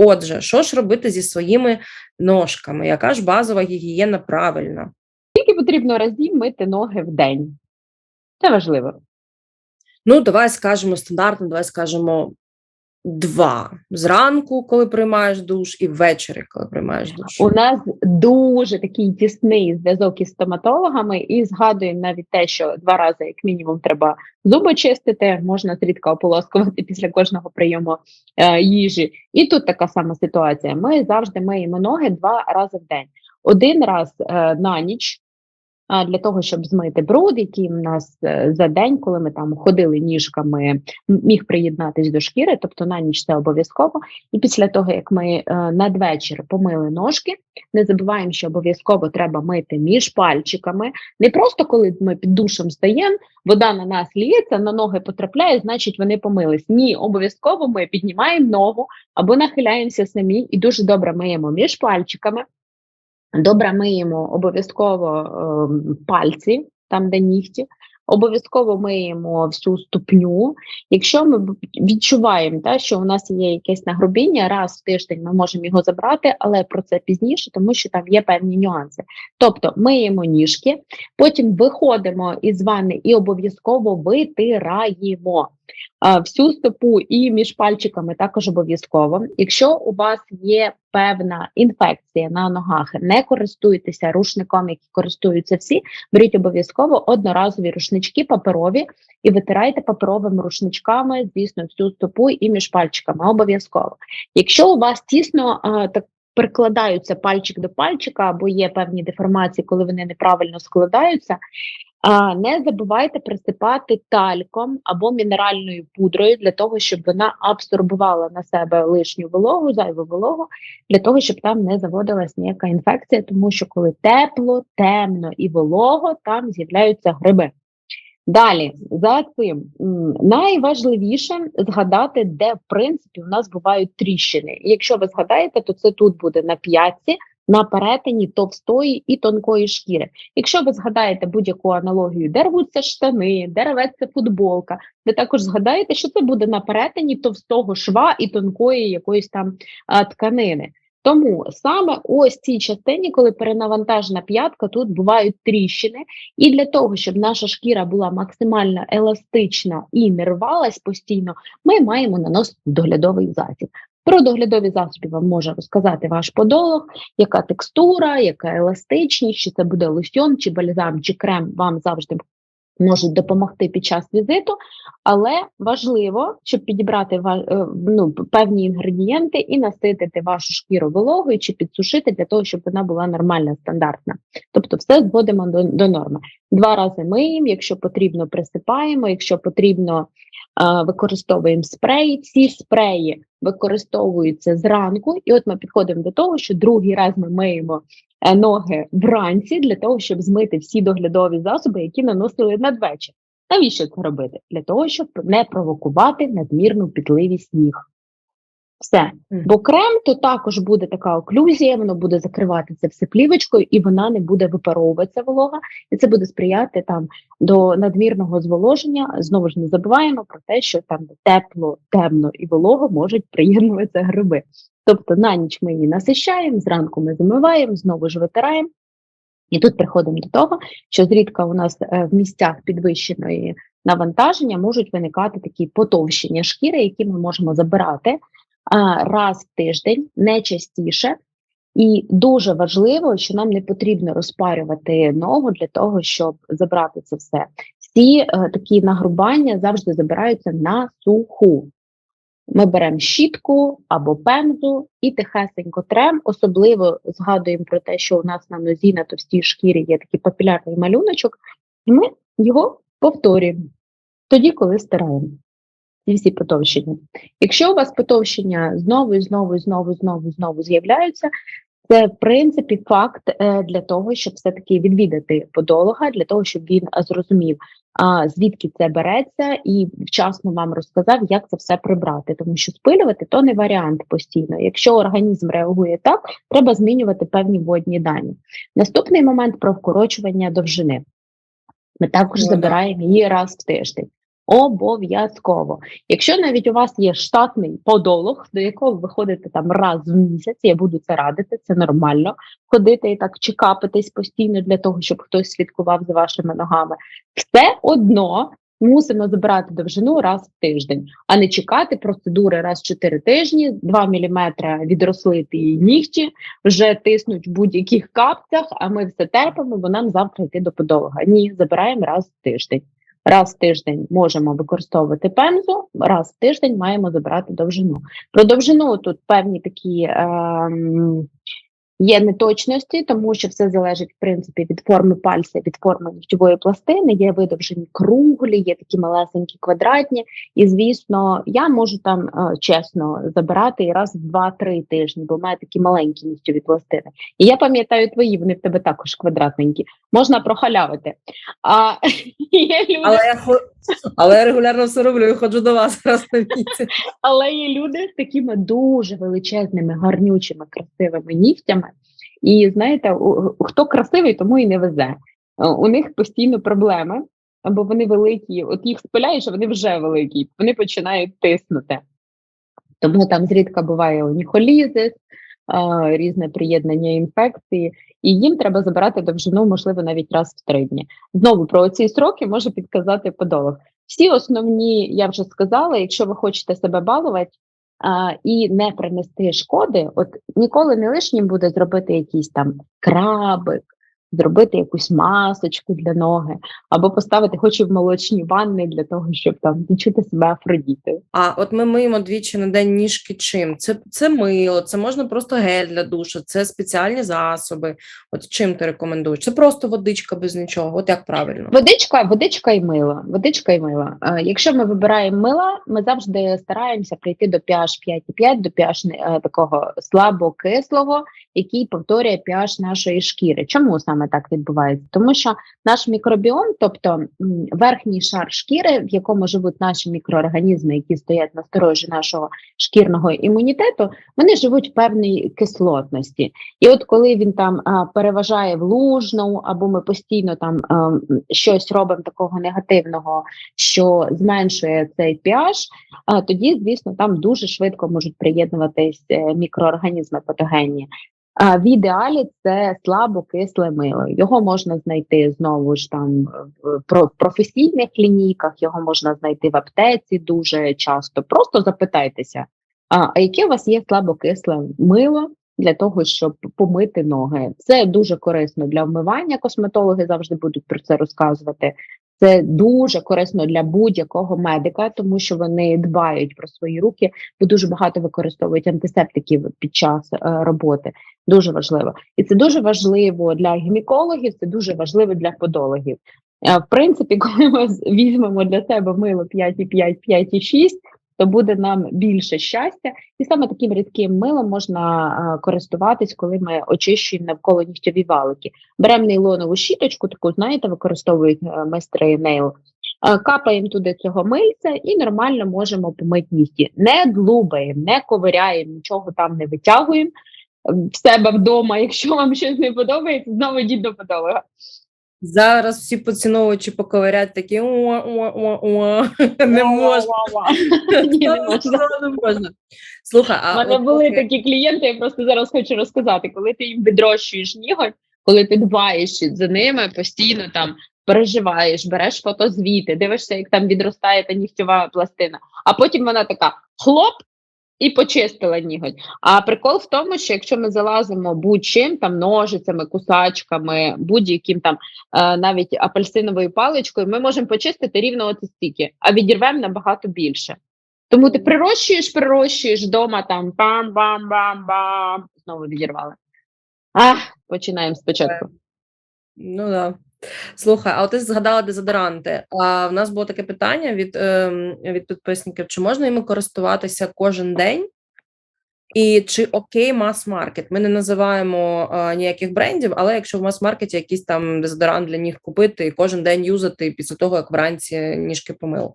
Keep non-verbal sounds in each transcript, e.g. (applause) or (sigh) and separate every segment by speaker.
Speaker 1: Отже, що ж робити зі своїми ножками? Яка ж базова гігієна правильна?
Speaker 2: Скільки потрібно разів мити ноги в день? Це важливо.
Speaker 1: Ну, давай скажемо стандартно, давай скажемо два зранку, коли приймаєш душ, і ввечері, коли приймаєш душ.
Speaker 2: У нас дуже такий тісний зв'язок із стоматологами, і згадуємо навіть те, що два рази, як мінімум, треба зуби чистити, можна зрідка ополоскувати (laughs) після кожного прийому е, їжі. І тут така сама ситуація. Ми завжди миємо ноги два рази в день. Один раз е, на ніч. Для того, щоб змити бруд, який в нас е, за день, коли ми там ходили ніжками, міг приєднатись до шкіри, тобто на ніч це обов'язково. І після того, як ми е, надвечір помили ножки, не забуваємо, що обов'язково треба мити між пальчиками. Не просто коли ми під душем стаємо, вода на нас ліється, на ноги потрапляє, значить вони помились. Ні, обов'язково ми піднімаємо ногу або нахиляємося самі і дуже добре миємо між пальчиками. Добре миємо обов'язково ем, пальці, там де нігті. Обов'язково миємо всю ступню. Якщо ми відчуваємо, та, що у нас є якесь нагрубіння, раз в тиждень ми можемо його забрати, але про це пізніше, тому що там є певні нюанси. Тобто миємо ніжки, потім виходимо із ванни і обов'язково витираємо. Всю стопу і між пальчиками також обов'язково. Якщо у вас є певна інфекція на ногах, не користуйтеся рушником, які користуються всі. Беріть обов'язково одноразові рушнички паперові і витирайте паперовими рушничками, звісно, всю стопу і між пальчиками. Обов'язково. Якщо у вас тісно так. Прикладаються пальчик до пальчика, або є певні деформації, коли вони неправильно складаються. А, не забувайте присипати тальком або мінеральною пудрою для того, щоб вона абсорбувала на себе лишню вологу, зайву вологу, для того, щоб там не заводилась ніяка інфекція, тому що коли тепло, темно і волого, там з'являються гриби. Далі, за цим найважливіше згадати, де в принципі у нас бувають тріщини. Якщо ви згадаєте, то це тут буде на п'ятці, на перетині товстої і тонкої шкіри. Якщо ви згадаєте будь-яку аналогію, де рвуться штани, де рветься футболка, ви також згадаєте, що це буде на перетині товстого шва і тонкої якоїсь там а, тканини. Тому саме ось цій частині, коли перенавантажена п'ятка, тут бувають тріщини, і для того, щоб наша шкіра була максимально еластична і не рвалась постійно, ми маємо наносити доглядовий засіб. Про доглядові засоби вам може розказати ваш подолог, яка текстура, яка еластичність, чи це буде лосьон, чи бальзам, чи крем вам завжди можуть допомогти під час візиту, але важливо, щоб підібрати е, ну, певні інгредієнти і наситити вашу шкіру вологою чи підсушити для того, щоб вона була нормальна, стандартна. Тобто, все зводимо до, до норми. Два рази миємо, якщо потрібно, присипаємо, якщо потрібно, е, використовуємо спреї. Ці спреї використовуються зранку, і от ми підходимо до того, що другий раз ми миємо ноги вранці для того, щоб змити всі доглядові засоби, які наносили надвечір. Навіщо це робити? Для того, щоб не провокувати надмірну пітливість ніг. Все. Бо крем то також буде така оклюзія, воно буде закривати це все плівочкою, і вона не буде випаровуватися волога, і це буде сприяти там до надмірного зволоження. Знову ж не забуваємо про те, що там тепло, темно і волого можуть приєднуватися гриби. Тобто на ніч ми її насищаємо, зранку ми замиваємо, знову ж витираємо. І тут приходимо до того, що зрідка у нас е, в місцях підвищеної навантаження можуть виникати такі потовщення шкіри, які ми можемо забирати раз в тиждень, не частіше. І дуже важливо, що нам не потрібно розпарювати ногу для того, щоб забрати це все. Всі е, такі нагрубання завжди забираються на суху. Ми беремо щітку або пемзу і тихесенько трем. Особливо згадуємо про те, що у нас на нозі на товстій шкірі є такий папілярний малюночок, і ми його повторюємо тоді, коли стираємо. Ці всі потовщення. Якщо у вас потовщення знову і знову і знову, і знову, і знову з'являються, це в принципі факт е, для того, щоб все-таки відвідати подолога, для того, щоб він е, зрозумів, звідки це береться, і вчасно вам розказав, як це все прибрати. Тому що спилювати то не варіант постійно. Якщо організм реагує так, треба змінювати певні водні дані. Наступний момент про вкорочування довжини. Ми також забираємо її раз в тиждень. Обов'язково. Якщо навіть у вас є штатний подолог, до якого ви ходите там раз в місяць, я буду це радити, це нормально ходити і так чекапитись постійно для того, щоб хтось слідкував за вашими ногами. Все одно мусимо забирати довжину раз в тиждень, а не чекати процедури раз в 4 тижні, 2 мм відросли ті нігті, вже тиснуть в будь-яких капцях, а ми все терпимо, бо нам завтра йти до подолога. Ні, забираємо раз в тиждень. Раз в тиждень можемо використовувати пемзу, раз в тиждень маємо забрати довжину. Про довжину тут певні такі ем, Є неточності, тому що все залежить в принципі від форми пальця, від форми нігтєвої пластини. Є видовжені круглі, є такі малесенькі квадратні. І звісно, я можу там е, чесно забирати і раз в два-три тижні, бо в такі маленькі нігтєві пластини. І я пам'ятаю твої, вони в тебе також квадратненькі. Можна прохалявити. А (laughs) є люди,
Speaker 1: Але. Але я регулярно все роблю і ходжу до вас раз на місяць.
Speaker 2: але є люди з такими дуже величезними, гарнючими, красивими нігтями. І знаєте, хто красивий, тому і не везе. У них постійно проблеми, або вони великі, от їх спиляєш, а вони вже великі, вони починають тиснути. Тому там зрідка буває уніхолізис, а, різне приєднання інфекції, і їм треба забирати довжину, можливо, навіть раз в три дні. Знову про ці сроки може підказати подолог. Всі основні, я вже сказала, якщо ви хочете себе балувати а, і не принести шкоди, от ніколи не лишнім буде зробити якийсь там крабик, зробити якусь масочку для ноги, або поставити хоч і в молочні ванни для того, щоб там відчути себе афродітою.
Speaker 1: А от ми миємо двічі на день ніжки чим? Це, це мило, це можна просто гель для душу, це спеціальні засоби. От чим ти рекомендуєш? Це просто водичка без нічого. От як правильно?
Speaker 2: Водичка, водичка і мило. Водичка і мило. Якщо ми вибираємо мила, ми завжди стараємося прийти до pH 5,5, до pH е, такого слабокислого, який повторює pH нашої шкіри. Чому саме так відбувається? Тому що наш мікробіом, тобто верхній шар шкіри, в якому живуть наші мікроорганізми, які стоять на сторожі нашого шкірного імунітету, вони живуть в певній кислотності. І от коли він там переважає в лужну, або ми постійно там щось робимо такого негативного, що зменшує цей pH, тоді, звісно, там дуже швидко можуть приєднуватись е, мікроорганізми патогенні. В ідеалі це слабокисле мило. Його можна знайти знову ж там в професійних лінійках, його можна знайти в аптеці дуже часто. Просто запитайтеся, а, яке у вас є слабокисле мило для того, щоб помити ноги? Це дуже корисно для вмивання. Косметологи завжди будуть про це розказувати. Це дуже корисно для будь-якого медика, тому що вони дбають про свої руки, бо дуже багато використовують антисептиків під час е, роботи. Дуже важливо, і це дуже важливо для гінекологів, це дуже важливо для подологів. Е, В принципі, (laughs) коли ми візьмемо для себе мило 5,5, 5,6, то буде нам більше щастя, і саме таким рідким милом можна е, користуватись, коли ми очищуємо навколо нігтєві валики. Беремо нейлонову щіточку, таку знаєте, використовують е, майстри нейл. Е, Капаємо туди цього мильця і нормально можемо помити нігті. Не длубаємо, не ковиряємо, нічого там не витягуємо в себе вдома. Якщо вам щось не подобається, знову йдіть до подолога.
Speaker 1: Зараз всі поціновувачі поковирять такі уа. не можна.
Speaker 2: Ні, не можна.
Speaker 1: Слухай, а
Speaker 2: мене були такі клієнти, я просто зараз хочу розказати, коли ти їм відрощуєш ніготь, коли ти дбаєш за ними, постійно там переживаєш, береш фотозвіти, дивишся, як там відростає та нігтєва пластина, а потім вона така хлоп. І почистила ніготь. А прикол в тому, що якщо ми залазимо будь-чим, там ножицями, кусачками, будь-яким там е, навіть апельсиновою паличкою, ми можемо почистити рівно оце стільки, а відірвемо набагато більше. Тому ти прирощуєш, прирощуєш вдома там бам-бам-бам-бам. Знову відірвали. Ах, починаємо спочатку.
Speaker 1: Ну да. Слухай, а от ти згадала дезодоранти. А в нас було таке питання від, ем, від підписників: чи можна ними користуватися кожен день? І чи окей мас-маркет? Ми не називаємо е, ніяких брендів, але якщо в мас-маркеті якийсь там дезодорант для них купити і кожен день юзати після того, як вранці ніжки помив.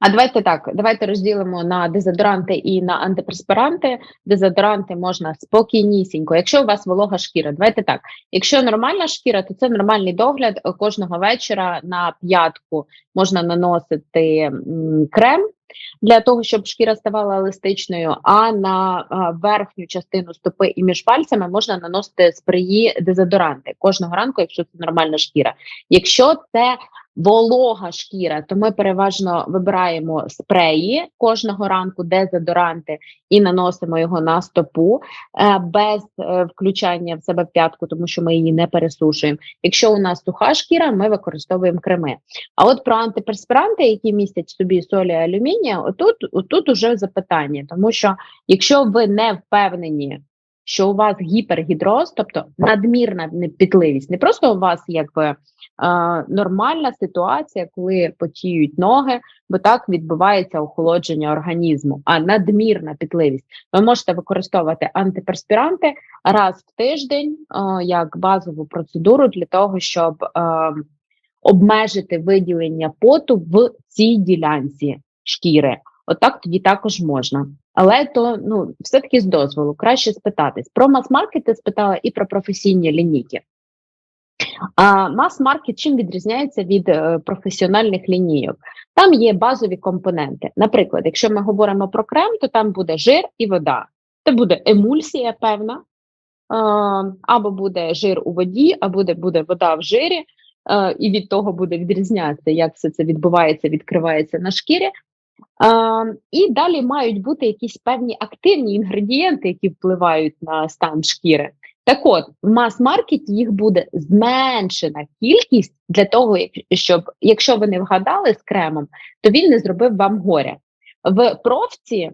Speaker 2: А давайте так, давайте розділимо на дезодоранти і на антиперспіранти. Дезодоранти можна спокійнісінько. Якщо у вас волога шкіра, давайте так. Якщо нормальна шкіра, то це нормальний догляд. Кожного вечора на п'ятку можна наносити крем для того, щоб шкіра ставала еластичною. А на верхню частину стопи і між пальцями можна наносити спреї дезодоранти кожного ранку, якщо це нормальна шкіра. Якщо це волога шкіра, то ми переважно вибираємо спреї кожного ранку, дезодоранти, і наносимо його на стопу е, без е, включання в себе п'ятку, тому що ми її не пересушуємо. Якщо у нас суха шкіра, ми використовуємо креми. А от про антиперспіранти, які містять собі солі алюмінія, отут, отут уже запитання, тому що якщо ви не впевнені. Що у вас гіпергідроз, тобто надмірна підливість, не просто у вас якби нормальна ситуація, коли потіють ноги, бо так відбувається охолодження організму, а надмірна підливість. Ви можете використовувати антиперспіранти раз в тиждень як базову процедуру для того, щоб обмежити виділення поту в цій ділянці шкіри. Отак тоді також можна. Але то ну все-таки з дозволу краще спитатись. Про мас-маркет ти спитала і про професійні лінійки. А мас-маркет чим відрізняється від е, професіональних лінійок? Там є базові компоненти. Наприклад, якщо ми говоримо про крем, то там буде жир і вода. Це буде емульсія певна, або буде жир у воді, або буде, буде вода в жирі, е, і від того буде відрізнятися, як все це відбувається, відкривається на шкірі. Uh, і далі мають бути якісь певні активні інгредієнти, які впливають на стан шкіри. Так от, в мас-маркеті їх буде зменшена кількість для того, щоб якщо ви не вгадали з кремом, то він не зробив вам горя. В профці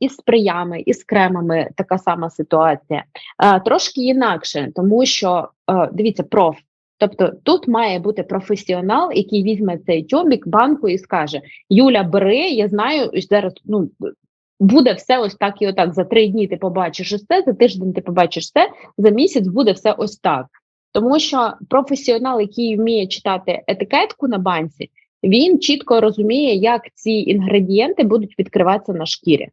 Speaker 2: із сприями, і з кремами така сама ситуація. Uh, трошки інакше, тому що uh, дивіться, проф Тобто тут має бути професіонал, який візьме цей тюбік, банку і скаже: Юля, бери, я знаю, зараз ну буде все ось так і отак. За три дні ти побачиш ось за тиждень ти побачиш це, за місяць буде все ось так. Тому що професіонал, який вміє читати етикетку на банці, він чітко розуміє, як ці інгредієнти будуть відкриватися на шкірі.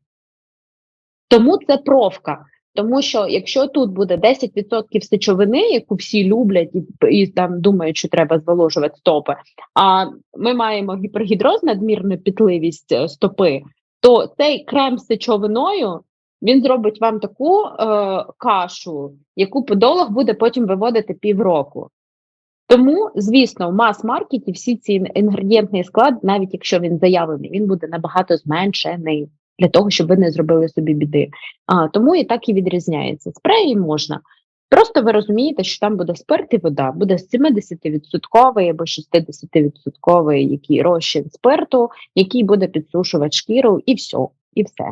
Speaker 2: Тому це профка. Тому що якщо тут буде 10% сечовини, яку всі люблять і і там думають, що треба зволожувати стопи, а ми маємо гіпергідроз, надмірну пітливість е, стопи, то цей крем з сечовиною він зробить вам таку е, кашу, яку подолог буде потім виводити півроку. Тому, звісно, в мас-маркеті всі ці інгредієнтний склад, навіть якщо він заявлений, він буде набагато зменшений для того, щоб ви не зробили собі біди. А, Тому і так і відрізняється. Спреї можна. Просто ви розумієте, що там буде спирт і вода, буде 70% або 60% який розчин спирту, який буде підсушувати шкіру, і все, і все.